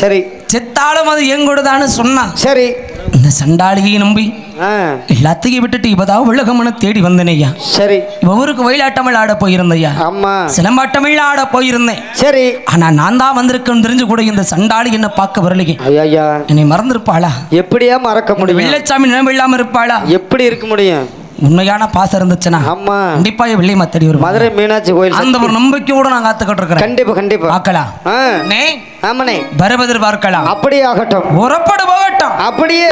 சரி. செத்தாலும் அது எங்கூடதான்னு சொன்னான் சரி. இந்த சண்டாளியை நம்பி எல்லாத்தையும் விட்டுட்டு இப்பதான் உலகமன தேடி வந்தேனையா சரி. இவ ஊருக்கு ஒயிலாட்டமிழ் ஆட போயிருந்தையா ஆமா. சிலம்பாட்டமிழ் ஆட போயிருந்தேன். சரி. ஆனா நான் தான் வந்திருக்கேன்னு தெரிஞ்சு கூட இந்த சண்டாளி என்ன பார்க்க வரலையே. ஐயா என்னை மறந்திருப்பாளா? எப்படியா மறக்க முடியும்? வெள்ளச்சாமி நினைவு இல்லாம இருப்பாளா? எப்படி இருக்க முடியும்? உண்மையான பாசம் இருந்துச்சுன்னா ஆமா. கண்டிப்பா வெள்ளியம்மா தேடி வரும்? மதுரை மீனாட்சி கோயில் அந்த ஒரு நம்பிக்கையோட நான் காத்துக்கிட்டு இருக்கிறேன் கண்டிப்பா கண்டிப்பா. பார்க்கலாம். ஆமாண்ணே. வருவதில் பார்க்கலாம் அப்படியே ஆகட்டும் உறப்படு போகட்டும். அப்படியே.